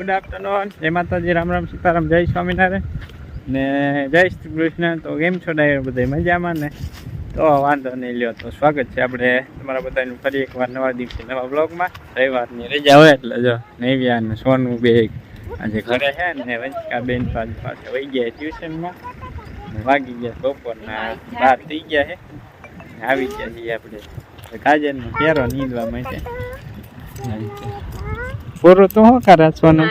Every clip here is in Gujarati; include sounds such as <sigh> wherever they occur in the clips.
Good afternoon. જય માતાજી, રામ રામ, સીતારામ, જય સ્વામિનારાયણ. ને જય શ્રી કૃષ્ણ. તો કેમ છો ડાયર બધા? મજામાં ને? તો વાંધો નહીં લ્યો, તો સ્વાગત છે આપણે તમારા બધાનું ફરી એકવાર નવા દિવસે નવા બ્લોગમાં રવિવારની રજા હોય એટલે જો, નૈવ્યા ને સોનું બે આજે ઘરે છે ને વંચિકા બેન પાસે વહી ગયા ટ્યુશનમાં. વાગી ગયા બપોરના બાર થઈ ગયા છે. આવી ગયા છીએ આપણે. કાજરનો કેરો નીંદવા માટે. પૂરું તો શું કરે સોનું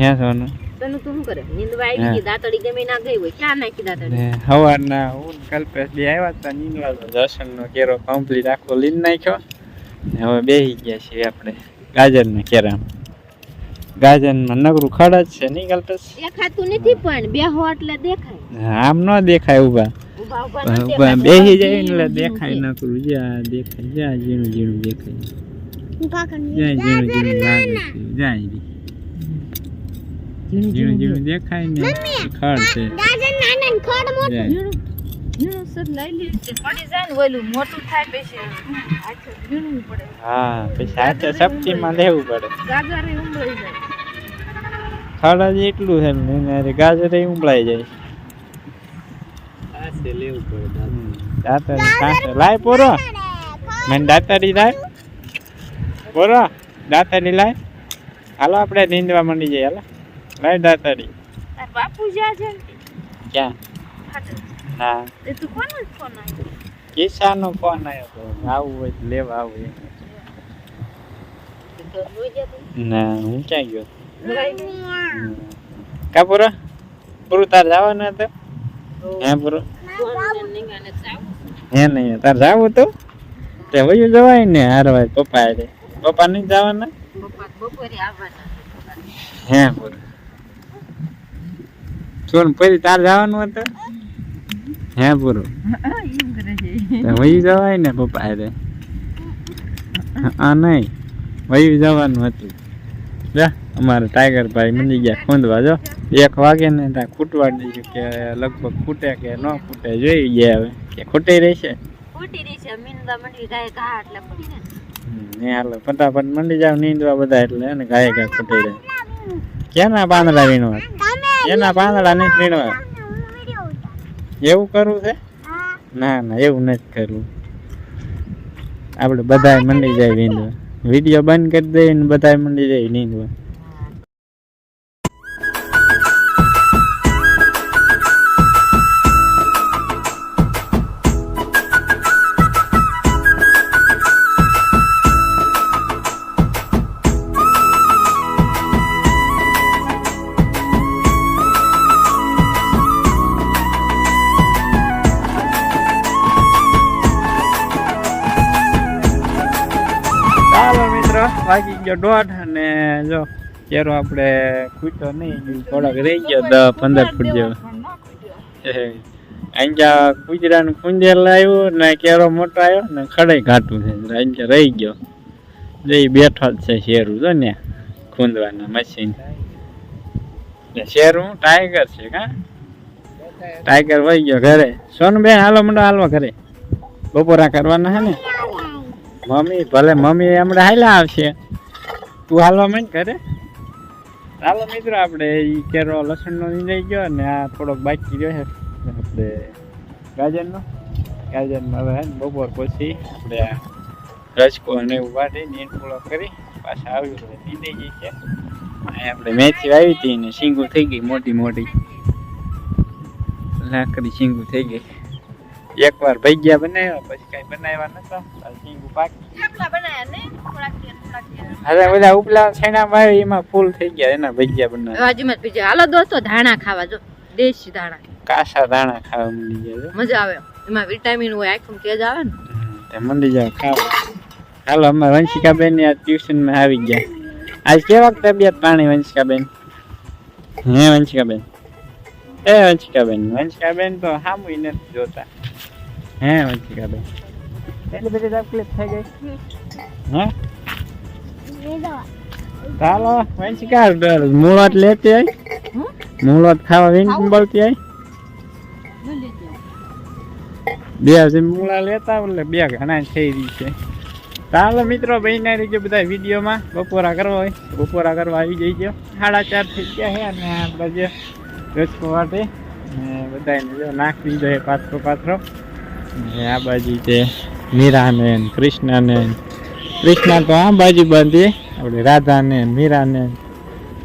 હે સોનું તને તું શું કરે? નીંદવા. આવી ગઈ દાતડી ગમે ના ગઈ હોય ક્યાં નાખી દાતડી ને સવારના હું કલ્પેશ બે આવ્યા હતા નીંદવા દર્શનનો કેરો કમ્પ્લીટ આખો લીન નાખ્યો. ને હવે બેસી ગયા છીએ આપણે ગાજરના કેરામાં. ગાજરમાં નગરું ખડા જ છે નહીં કલ્પેશ? દેખાતું નથી પણ બે હો એટલે દેખાય. આમ ન દેખાય ઊભા. ઊભા બેસી જાય એટલે દેખાય નકરું જ્યાં દેખાય જ્યાં ઝીણું ઝીણું દેખાય. દેખાય ને ખડ છે જ્યાં. ઝીણું ઝીણું સર લઈ લે છે પડી જાય ને ઓલું મોટું થાય પછી હાથે ઝીણવું પડે હા પછી હાથે સબ્જીમાં લેવું પડે ગાજરે ઉમળી જાય ખાડા જ એટલું છે ને ગાજરે ઉંબળાઈ જાય દાતર લાય પોરો મને દાંતરી લાય પોરો દાંતરી લાય હાલો આપણે નીંદવા મળી જઈએ હાલો લાય દાંતરી બાપુ જ્યાં છે ક્યાં હા એ તું કોનો ફોન આવ્યો કિસ્સાનો ફોન આવ્યો તો આવું હોય તો લેવા આવું એમ. ના હું ક્યાં ગયો રોઈ કા પૂરો પૂરું તાર જવાનું હતું હે પૂરું. હે નહીં તાર જાવું તો તે વયું જવાય ને હારવાય પપ્પા હારે પપ્પા નહીં જવાના? બપોરે આવવાના હે પૂરું સોન પછી તાર જવાનું હતું હે પૂરું વયું જવાય ને પપ્પા અરે આ નહીં. વહી જવાનું હતું. જા અમારે ટાઈગર ભાઈ મંડી ગયા ખોંદવા જો. એક વાગે ને ત્યાં ખૂટવા દઈશું કે લગભગ ખૂટે કે ન ખૂટે જોઈ ગયા હવે. કે ખૂટે રહેશે? ખૂટી રહેશે મીંદવા મંડી ગાય ઘા એટલે ખોટી ને. ને હાલો, ફટાફટ મંડી જાવ નીંદવા બધા એટલે એને ગાય ગાય ખૂટી રહે. પાંદડા વીણવા? એના પાંદડા નહીં વીણવા? એવું કરવું છે? ના ના, એવું નથી કરવું. આપણે બધાય મંડી જાય નીંદવા વીડિયો બંધ કરી દઈએ ને બધાય મંડી જાય નીંદવા વાગી દોઢ અને જો કેરો આપણે ખૂટ્યો નહીં થોડાક રહી ગયો દસ પંદર ફૂટ જેવો. અહીંયા કુજરાનું કુંજેર લાવ્યું ને કેરો મોટો આવ્યો ને ખડાઈ ઘાટું છે અહીંયા રહી ગયો. જે બેઠો જ છે શેરું જો ને ખૂંદવાના મશીન શેરું ટાઈગર છે કા? ટાઈગર વહી ગયો ઘરે. સોનબેન હાલો મંડો હાલવા ઘરે. બપોરા કરવાના હે ને? મમ્મી ભલે મમ્મી હમણાં હાલ્યા આવશે. તું હાલવા માંડ ઘરે? ચાલો મિત્રો, આપણે એ કેરો લસણનો લઈ ગયો ને આ થોડોક બાકી રહ્યો છે. આપણે ગાજરનો. ગાજરમાં હવે બપોર પછી આપણે આ રજકો અને એવું વાટી પૂળો કરી પાછા આવ્યું નીંદાઈ ગઈ છે આપણે મેથી વાવી હતી ને શીંગું થઈ ગઈ મોટી મોટી. લાકડી શીંગું થઈ ગઈ. એકવાર ભજીયા બનાવ્યા, પછી કઈ બનાવ્યા નતા. શીંગું પાકી. બનાવ્યા ને? અરે બધા ઉપલા છેણા મારે એમાં ફૂલ થઈ ગયા એના ભજીયા બનાવ જ બીજા હાલો દોસ્તો ધાણા ખાવા જો દેશી ધાણા. કાસા ધાણા ખાવા મળી મજા આવે. એમાં વિટામિન હોય આખું તેજ આવે ને. તે મંડી જાવ ખાવા હાલો અમારે વંશિકાબેનની આ ટ્યુશનમાં આવી ગયા. આજ કેવા તબિયત પાણી વંશિકાબેન? હે વંશિકાબેન? એ વંશિકાબેન વંશિકાબેન તો સામું નથી જોતા. હે વંશિકાબેન? એટલી બધી તકલીફ થઈ ગઈ? હે? ચાલો વંશિકા મૂળત લેતી આવી? મૂળત ખાવા વીણ બોલતી આવી બે હજી મૂળા લેતા એટલે બે ઘણા થઈ રહી છે. ચાલો મિત્રો બહેના રીતે બધા વિડીયોમાં. બપોરા કરવા હોય. બપોરા કરવા આવી જઈજો સાડા ચાર થઈ ગયા છે અને આપણે જે રસકો વાટે. બધાને જો નાખી દીધો પાથરો પાથરો. ને આ બાજુ છે મીરાને ને કૃષ્ણને ને. કૃષ્ણ તો આ બાજુ બાંધી આપણે રાધાને મીરાને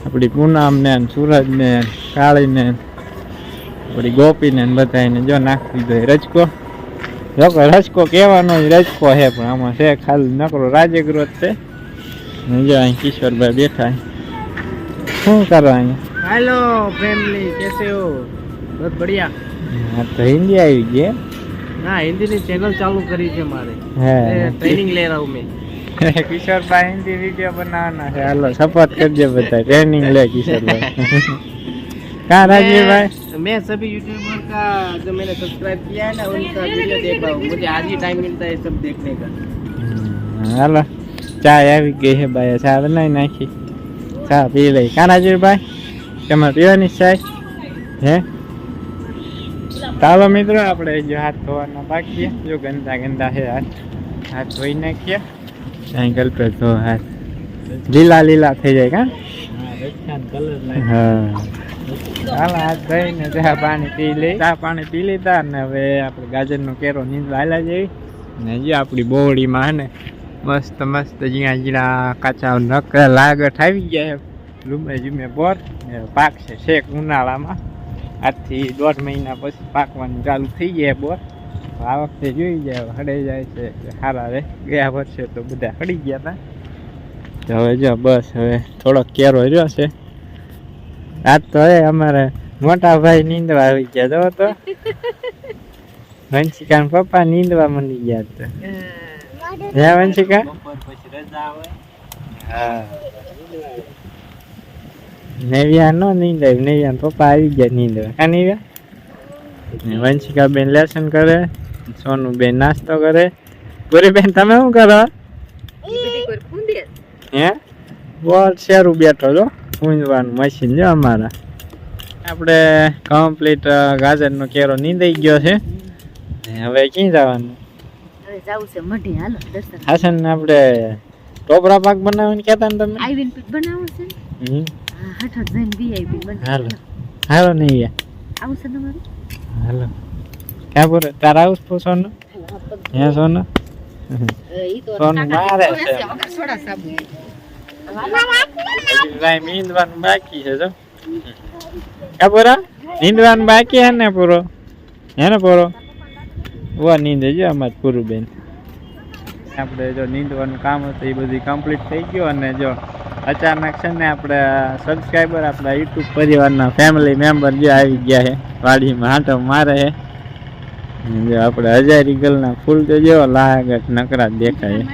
આપણી પૂનમને સુરજને કાળીને આપણી ગોપીને બધાને જો નાખી દે રજકો. જોકો રજકો કહેવાનો રજકો છે પણ આમાં છે ખાલી નકરો રાજગરો છે. જો અહીં કિશોરભાઈ બેઠા શું કરો અહીં? હેલો ફેમિલી કેસે હો? બહુ બઢિયા. હા તો હિન્દી આવી ગઈ ના હિન્દીની ચેનલ ચાલુ કરી છે મારે. હે ટ્રેનિંગ લઈ રહા હું <laughs> કિશોરભાઈ હિન્દી વિડીયો બનાવવાના છે હાલો સપોર્ટ કરજો બધા ટ્રેનિંગ લે કિશોરભાઈ <laughs> કા રાજીવભાઈ मैं सभी यूट्यूबर का जो मैंने सब्सक्राइब किया है ना उनका वीडियो देख रहा हूँ मुझे आज ही टाइम मिलता है सब देखने का હમ, હાલો ચા આવી ગઈ છે ભાઈ ચા બનાવી નાખી ચા પી લઈ કા રાજીવભાઈ તમારે પીવાની છે ચાય હે ચાલો મિત્રો આપણે જો હાથ ધોવાના બાકી છે. જો ગંદા ગંદા છે હાથ હાથ ધોઈ નાખીએ સાયકલ પર તો હાથ લીલા લીલા થઈ જાય કા? હા. ચાલો હાથ ધોઈને ચા પાણી પી લે ચા પાણી પી લીધા ને હવે આપણે ગાજરનો કેરો નીંદવા હાલ્યા જઈ ને જે આપણી બોવડીમાં હે ને મસ્ત મસ્ત જ્યાં જ્યાં કાચા નક લાગઠ આવી ગયા લૂમે જુમે બોર ને પાક છે શેક ઉનાળામાં. આજથી દોઢ મહિના પછી પાકવાનું ચાલુ થઈ ગયા બોર. આ વખતે જોઈ જાય હડાઈ જાય છે સારા રે. ગયા વર્ષે તો બધા હડી ગયા હતા તો હવે જો બસ હવે થોડોક કેરો રહ્યો છે. આજ તો હવે અમારે મોટા ભાઈ નીંદવા આવી ગયા જો તો. <laughs> વંશિકા પપ્પા નીંદવા મંડી ગયા હતા હે. વંશિકા? હા. નેવિયા નો નીંદાય નેવિયા પપ્પા આવી ગયા નીંદવા. કા નીવ્યા? વંશિકા બેન લેસન કરે. સોનુ બેન નાસ્તો કરે. ગોરી બેન તમે શું કરો? હે? બોલ શેરું બેઠો છો. ઊંઝવાનું મશીન જો અમારા. આપણે કમ્પ્લીટ ગાજરનો કેરો નીંદાઈ ગયો છે. હવે ક્યાં જવાનું? છે હાસન આપણે ટોપરા પાક બનાવવાની કહેતા ને તમે? આઈવીન છે? હમ. હાલો. હાલો નહીં યાર આવું તમારું? હાલો. ક્યાં પર? તારા આવું છે સોનું? હે સોનું? સોનું મારે છે. નીંદવાનું બાકી છે, જો. ક્યાં પૂરા? નીંદવાનું બાકી હે ને પૂરો? હે ને પૂરો? ઓ નીંદે જો અમાર પૂરું બેન આપણે જો નીંદવાનું કામ હતું, એ બધું કમ્પ્લીટ થઈ ગયું અને જો અચાનક છે ને આપણે સબસ્ક્રાઈબર આપણા યુટ્યુબ પરિવારના ફેમિલી મેમ્બર જે આવી ગયા છે, વાડીમાં હાંટો મારે છે. જો આપણે હજારી ગલના ફૂલ તો જેવો લાગત નકરા દેખાય.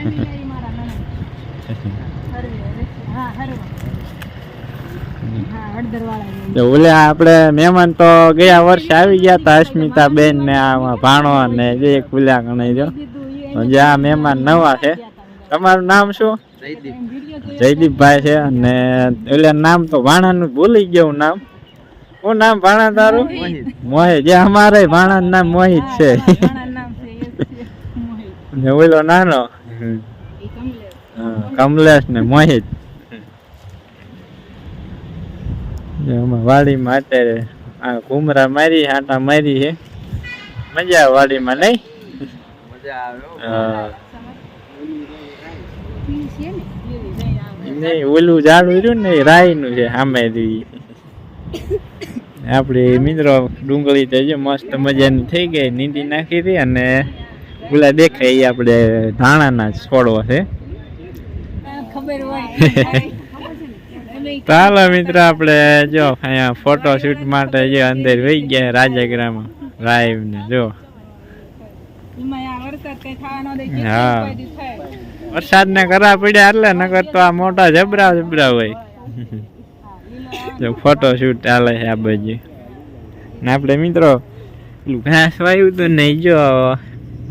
ઓલે આપણે મહેમાન તો ગયા વર્ષે આવી ગયા હતા અસ્મિતા બેન ને આમાં ભાણો ને જે એક ભૂલ્યા ગણાઈ જો. જે આ મહેમાન નવા છે. તમારું નામ શું? જયદીપ. જયદીપભાઈ છે અને એટલે નામ તો ભાણાનું ભૂલી ગયું નામ. શું નામ ભાણા તારું મોહિત. જે અમારે ભાણા નામ મોહિત છે. ને ઓલો નાનો? હા, કમલેશ ને મોહિત. વાડીમાં અત્યારે આ ઘુમરા મારી આટા મારી છે. મજા આવે વાડીમાં નહીં? મજા આવે ઓલું ઝાડું રહ્યું ને રાયનું છે સામે આપણે મિત્રો ડુંગળી તો જો મસ્ત મજાની થઈ ગઈ, નીંદી નાખી હતી અને ઓલા દેખાય એ આપણે ધાણાના છોડવો છે. ચાલો મિત્રો આપણે જો અહીંયા ફોટોશૂટ માટે જે અંદર વહી ગયા રાજાગ્રામ રાઈવ ને જો. હા. વરસાદ ને કરા પડ્યા એટલે નકર તો આ મોટા જબરા જબરા હોય. જો ફોટો શૂટ ચાલે છે આ બાજુ. ને આપણે મિત્રો, પેલું ઘાસ વાયું તો નહીં જો,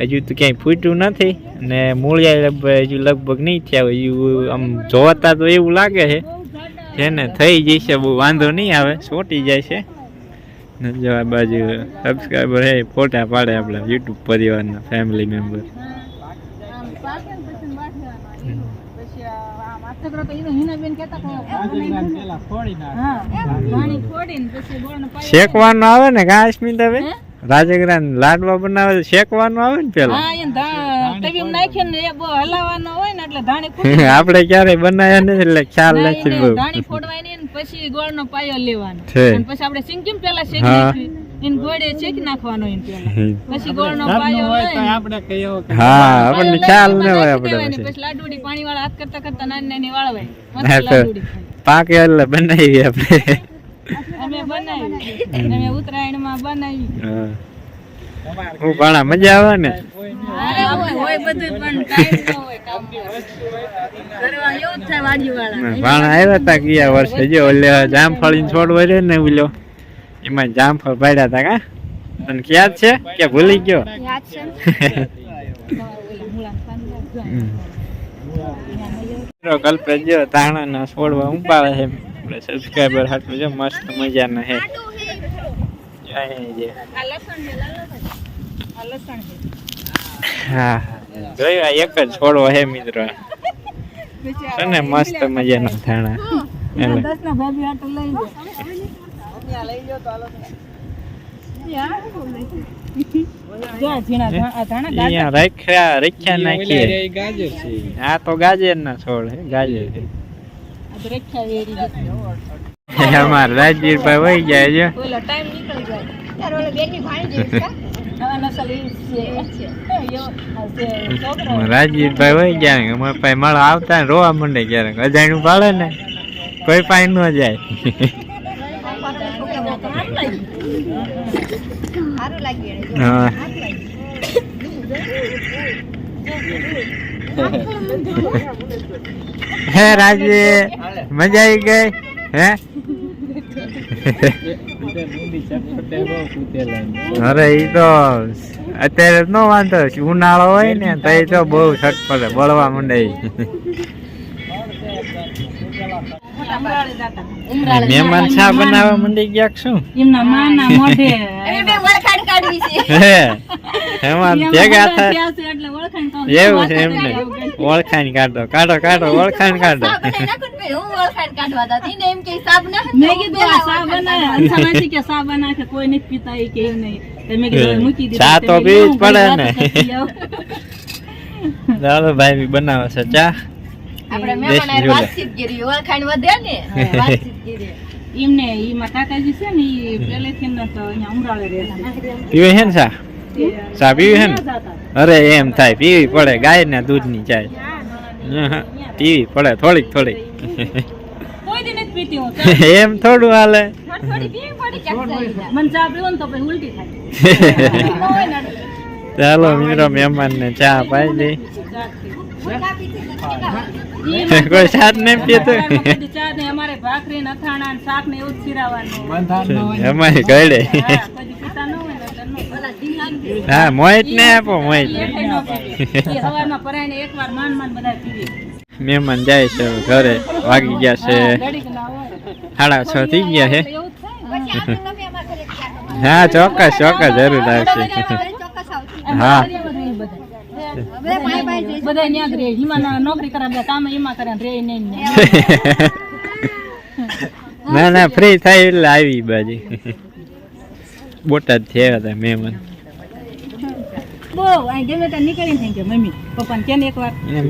હજુ તો ક્યાંય ફૂટ્યું નથી. ને મૂળિયા હજુ લગભગ નહીં થયા, હજુ આમ જોતા તો એવું લાગે છે. જેને થઈ જશે બહુ વાંધો નહીં આવે સોટી જાય છે. જો આ બાજુ સબસ્ક્રાઈબર હે ફોટા પાડે આપણા યુટ્યુબ પરિવારના ફેમિલી મેમ્બર પાકે ને પછી વાઢવાનું. પછી માથેકરો તો હિનાબેન કહેતા કે પેલા ફોડી નાખ. હા પાણી ફોડીને પછી ગોળનો પાયો શેકવાનું આવે ને કા અસ્મિતાબેન રાજગરા લાડવા બનાવે શેકવાનું આવે ને પેલા? હા એને ધા- તવીમ નાખીને એ બહુ હલાવવાનો હોય ને એટલે ધાણી ફૂટી આપણે ક્યારે બનાવ્યા નથી એટલે ખ્યાલ નથી બહુ. ધાણી ફોડવાની ને પછી ગોળનો પાયો લેવાનો. પછી આપણે સિંગીમ પેલા શેકી હા. ગોળે શેકી નાખવાનો એને પેલા પછી ગોળનો પાયો હોય તો આપણે કહીએ હા આપણને ખ્યાલ ન હોય આપણે પછી. પછી લાડુડી પાણી વાળા હાથ કરતા કરતા નાની નાની વાળવાય હા મસ્ત તો લાડુડી પાકે એટલે બનાવી આપણે. અમે બનાવી અમે ઉત્તરાયણમાં બનાવી હું. મજા આવે ને? ભાણા હોય બધું પણ ટાઈમ ન હોય કામમાં. કરવા એવું થાય વાડીવાળા. પણ આવ્યા હતા ગયા વર્ષે. જો ઓલે જામફળી છોડ રહ્યો ને ઓલો એમાં જામફળ પાડ્યા હતા કા? તને યાદ છે કે ભૂલી ગયો? યાદ છે. પાંદડા જો. મિત્રો કલ્પે જો તાણા છોડવા ઉપાડે છે. આપણે સબસ્ક્રાઈબર હાટું જો મસ્ત મજાના છે. હા. જોયું એક જ છોડવો હે મિત્રો. છે ને મસ્ત મજાનો થાણા એટલે દસ ના ભાભી હાટુ લઈ લો. અમારા રાજવીરભાઈ વહી જાય છે. ઓલો હોય જાય અમારા પાસે મળવા આવતા ને રોવા માંડે ક્યારેક. અજાણ્યું પાડે ને કોઈ પાસે ન જાય. હા. હે રાજી મજા આવી ગઈ? હે? અરે ઈ તો અત્યારે નો વાંધો ઉનાળો હોય ને તો એ તો બહુ છટપટે બળવા માંડે મહેમાન છા બનાવવા માંડી ગયા શું? એમના માના મોઢે. એ બે થાય થયા છે એટલે ઓળખાણ તો એવું છે એમને. ઓળખાણ કાઢો કાઢો કાઢો ઓળખાણ કાઢો. ચા તો જ પડે ને. ભાઈ બનાવે છે ચા. આપણે. વાતચીત કરી ઓળખાણ વધે ને? <laughs> વાતચીત કરી એમને છે ને ઈ ને તો અહીંયા ઉમરાળે ને તે ચા પીવી છે ને? અરે એમ થાય પીવી પડે ગાય ને દૂધની ચાય પીવી પડે થોડીક થોડીક. કોઈ દી નથી પીતી હું <laughs> એમ થોડું હાલે. થોડી પીવી પડી ક્યાંક મને ચા પીવો ને તો પછી ઉલટી થાય. <laughs> ચાલો મિત્રો મહેમાન ને ચા પાઈ દઈ કોઈ સાથ નહીં પીતું? શાક અમારી ગળે. હા, મોહિત ને આપો મોહિત. મહેમાન જાય છે ઘરે વાગી ગયા છે. સાડા છ થઈ ગયા છે. હા ચોક્કસ ચોક્કસ જરૂર આવશે. હા. ને ને. ફ્રી થાય એટલે આવી બાજુ. બોટાદ થયા હતા મહેમાન. બહુ અહીં ગમે ત્યાં નીકળીને થઈ ગયો મમ્મી. પપ્પાને કે ને એકવાર એને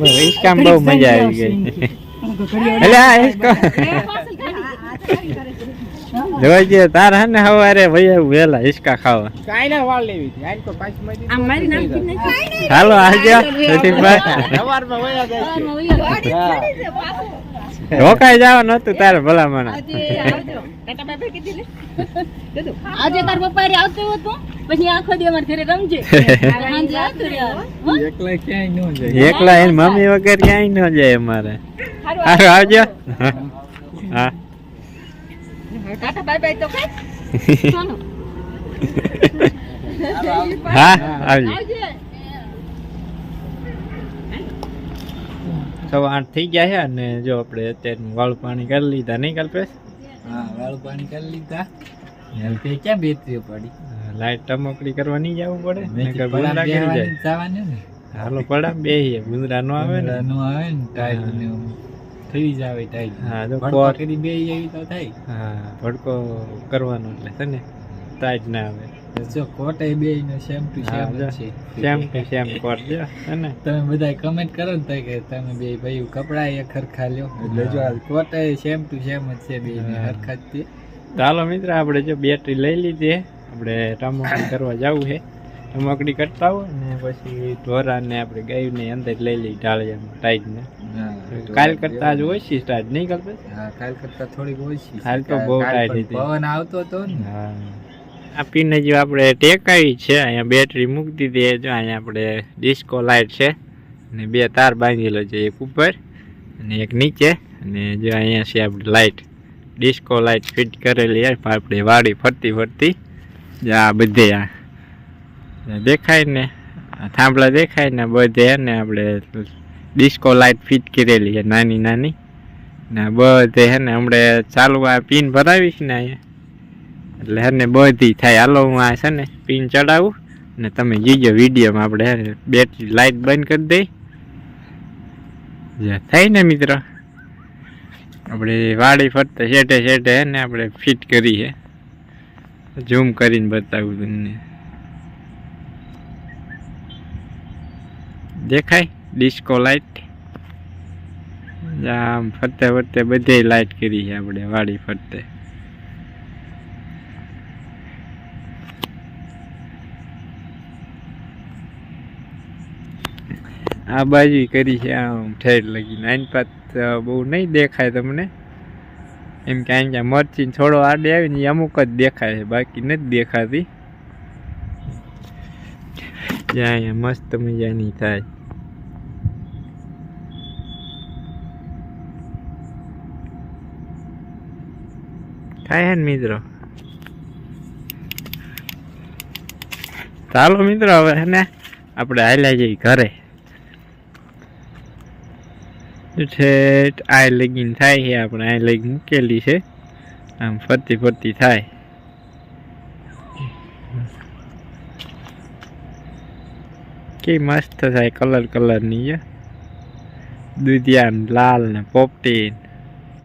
બહુ મજા આવી ગઈ. એટલે આ હિંચકો જોઈ ગયો તાર હે ને સવારે વૈયા વેલા ખાવા. કાંઈ ના વાળ લેવી હતી. આજ તો પાછી મળી આમ મારી નાખી નહીં હાલો આજે પ્રતિકભાઈ સવારમાં વયા જાય છે. <laughs> રોકાઈ જવા નતું તારે ભલામણ. આજે <laughs> તાર પપ્પા રે આવતો હતો પછી આખો દી અમાર ઘરે રમજે? <laughs> એકલા ક્યાંય ન જાય. એકલા એની મમ્મી વગર ક્યાંય ન જાય અમારે. હારું આવજો. હા. ટાટા બાય બાય તો કઈ હા આવજો આવજે સવા આઠ થઈ ગયા છે અને જો આપણે અત્યારે વાળું પાણી કરી લીધા. નહીં કલ્પેશ હા વાળું પાણી કરી લીધા. ક્યાં બેટરીઓ પડી? લાઈટ ટમકડી કરવા નહીં જવું પડે? નકર કીધું કરી જાય. જવાનું ને. હાલો પડા બે ગુંદરા નો આવે ને? નો આવે ને ટાઈટ ને થઈ જાવે ટાઈટ હા તો ભડકો કોટ કરી બે એવી તો થાય. હા ભડકો કરવાનો એટલે છે ને? ટાઈટ ના આવે. જો કોટે બે નો સેમ ટુ સેમ જો. છે. સેમ ટુ સેમ કોટ છે ને? તમે બધા કમેન્ટ કરો ને કે તમે બે ભાઈ કપડા એ ખરખા લ્યો. એટલે જો આ એ સેમ ટુ સેમ જ છે બે ને. હરખા જ છે. ચાલો મિત્ર આપણે જો બેટરી લઈ લીધી આપણે ટમોકડી કરવા જવું છે. ટમોકડી કરતા હોય ને પછી ઢોરાને આપણે ને અંદર લઈ લઈ ઢાળિયામાં ટાઈટને કાલ કરતા આજ ઓછી સ્ટાર્ટ નહીં કરતા હા કાલ કરતા થોડીક ઓછી. કાલ તો બહુ ટાઈટ હતી. પવન આવતો હતો ને. હા. આ પીને જો આપણે ટેકાવી છે, અહીંયા બેટરી મૂકી દીધી જો અહીંયા આપણે ડિસ્કો લાઇટ છે, અને બે તાર બાંધેલો છે, એક ઉપર અને એક નીચે, અને જો અહીંયા છે આપણે લાઇટ ડિસ્કો લાઇટ ફિટ કરેલી આપણે વાડી ફરતી ફરતી, જે આ બધે આ દેખાય ને થાંભલા દેખાય ને, બધે ને આપણે ડિસ્કો લાઇટ ફિટ કરેલી છે, નાની નાની, ને બધે હે ને, હમણાં ચાલુ આ પિન ભરાવીશ ને અહીંયા. એટલે હેને બધી થાય. હાલો, હું આ છે ને પિન ચડાવું ને તમે જોઈજો વિડીયોમાં આપણે હેને બેટરી લાઇટ બંધ કરી દઈ. થાય ને મિત્ર? આપણે વાડી ફરતા શેઠે શેઠે હે ને આપણે ફિટ કરી છે. ઝૂમ કરીને બતાવું તમને. દેખાય? ડિસ્કો લાઇટ આમ ફરતે ફરતે બધે લાઇટ કરી છે આપણે વાડી ફરતે. આ બાજુ કરી છે, આમ ઠેર લગીને આની પાત બહુ નહીં દેખાય તમને. એમ કે અહીં ક્યાં મરચી થોડો આડે આવે ને અમુક જ દેખાય છે, બાકી નથી દેખાતી. જ્યાં અહીંયા મસ્ત મજાની થાય. થાય હે ને મિત્રો? ચાલો મિત્રો, હવે ને, આપણે હાલ્યા જઈએ ઘરે. ઠેઠ આ લેગિન થાય છે આપણે આ લેગ મૂકેલી છે. આમ ફરતી ફરતી થાય. કે મસ્ત થાય, કલર કલરની છે દુધિયા લાલ ને પોપટી